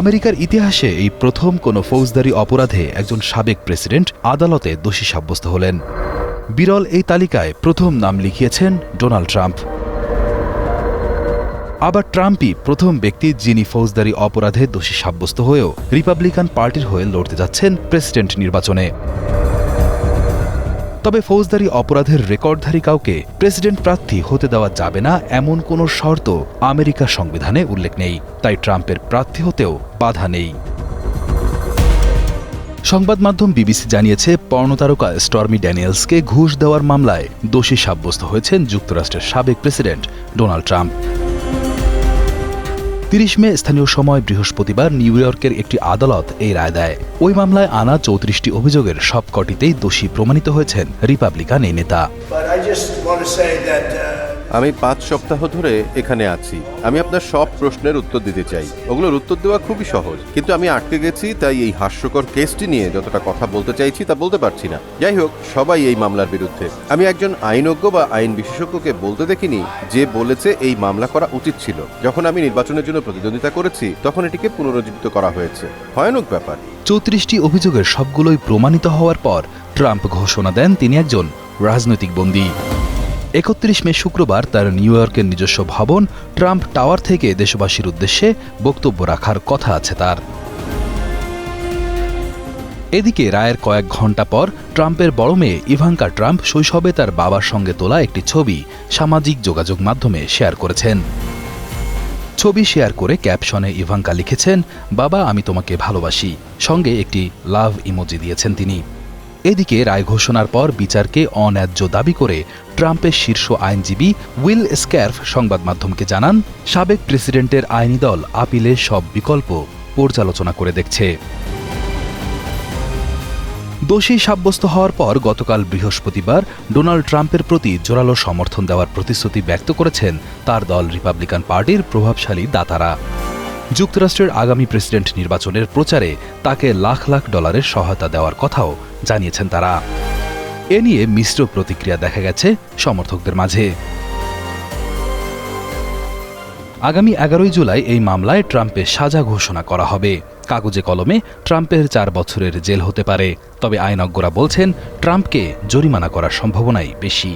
আমেরিকার ইতিহাসে এই প্রথম কোনো ফৌজদারি অপরাধে একজন সাবেক প্রেসিডেন্ট আদালতে দোষী সাব্যস্ত হলেন। বিরল এই তালিকায় প্রথম নাম লিখিয়েছেন ডোনাল্ড ট্রাম্প। আবার ট্রাম্পই প্রথম ব্যক্তি যিনি ফৌজদারি অপরাধে দোষী সাব্যস্ত হয়েও রিপাবলিকান পার্টির হয়ে লড়তে যাচ্ছেন প্রেসিডেন্ট নির্বাচনে। তবে ফৌজদারি অপরাধের রেকর্ডধারী কাউকে প্রেসিডেন্ট প্রার্থী হতে দেওয়া যাবে না এমন কোনো শর্ত আমেরিকার সংবিধানে উল্লেখ নেই। তাই ট্রাম্পের প্রার্থী হতেও বাধা নেই। সংবাদ মাধ্যম বিবিসি জানিয়েছে, পর্ণতারকা স্টর্মি ড্যানিয়েলসকে ঘুষ দেওয়ার মামলায় দোষী সাব্যস্ত হয়েছেন যুক্তরাষ্ট্রের সাবেক প্রেসিডেন্ট ডোনাল্ড ট্রাম্প। তিরিশ মে স্থানীয় সময় বৃহস্পতিবার নিউ ইয়র্কের একটি আদালত এই রায় দেয়। ওই মামলায় আনা চৌত্রিশটি অভিযোগের সবকটিতেই দোষী প্রমাণিত হয়েছেন রিপাবলিকান এই নেতা। আমি পাঁচ সপ্তাহ ধরে এখানে আছি। আমি আপনার সব প্রশ্নের উত্তর দিতে চাই। ওগুলোর উত্তর দেওয়া খুবই সহজ। কিন্তু আমি আটকে গেছি, তাই এই হাস্যকর কেসটি নিয়ে যতটা কথা বলতে চাইছি তা বলতে পারছি না। যাই হোক, সবাই এই মামলার বিরুদ্ধে। আমি একজন আইনজ্ঞ বা আইন বিশেষজ্ঞকে বলতে দেখিনি যে বলেছে এই মামলা করা উচিত ছিল। যখন আমি নির্বাচনের জন্য প্রতিদ্বন্দ্বিতা করেছি, তখন এটিকে পুনরুজ্জীবিত করা হয়েছে। ভয়ানক ব্যাপার। চৌত্রিশটি অভিযোগের সবগুলোই প্রমাণিত হওয়ার পর ট্রাম্প ঘোষণা দেন তিনি একজন রাজনৈতিক বন্দী। একত্রিশ মে শুক্রবার তার নিউ ইয়র্কের নিজস্ব ভবন, ট্রাম্প টাওয়ার থেকে দেশবাসীর উদ্দেশ্যে বক্তব্য রাখার কথা আছে তার। এদিকে রায়ের কয়েক ঘণ্টা পর ট্রাম্পের বড় মেয়ে ইভাঙ্কা ট্রাম্প শৈশবে তার বাবার সঙ্গে তোলা একটি ছবি সামাজিক যোগাযোগ মাধ্যমে শেয়ার করেছেন। ছবি শেয়ার করে ক্যাপশনে ইভাঙ্কা লিখেছেন, বাবা, আমি তোমাকে ভালোবাসি। সঙ্গে একটি লাভ ইমোজি দিয়েছেন তিনি। এদিকে রায় ঘোষণার পর বিচারকে অন্যায্য দাবি করে ট্রাম্পের শীর্ষ আইনজীবী উইল স্ক্যার্ফ সংবাদ মাধ্যমকে জানান, সাবেক প্রেসিডেন্টের আইনি দল আপিলের সব বিকল্প পর্যালোচনা করে দেখছে। দোষী সাব্যস্ত হওয়ার পর গতকাল বৃহস্পতিবার ডোনাল্ড ট্রাম্পের প্রতি জোরালো সমর্থন দেওয়ার প্রতিশ্রুতি ব্যক্ত করেছেন তার দল রিপাবলিকান পার্টির প্রভাবশালী দাতারা। যুক্তরাষ্ট্রের আগামী প্রেসিডেন্ট নির্বাচনের প্রচারে তাকে লাখ লাখ ডলারের সহায়তা দেওয়ার কথাও জানিয়েছেন তারা। এ নিয়ে মিশ্র প্রতিক্রিয়া দেখা গেছে সমর্থকদের মাঝে। আগামী এগারোই জুলাই এই মামলায় ট্রাম্পের সাজা ঘোষণা করা হবে। কাগজে কলমে ট্রাম্পের চার বছরের জেল হতে পারে। তবে আইনজ্ঞরা বলছেন, ট্রাম্পকে জরিমানা করার সম্ভাবনাই বেশি।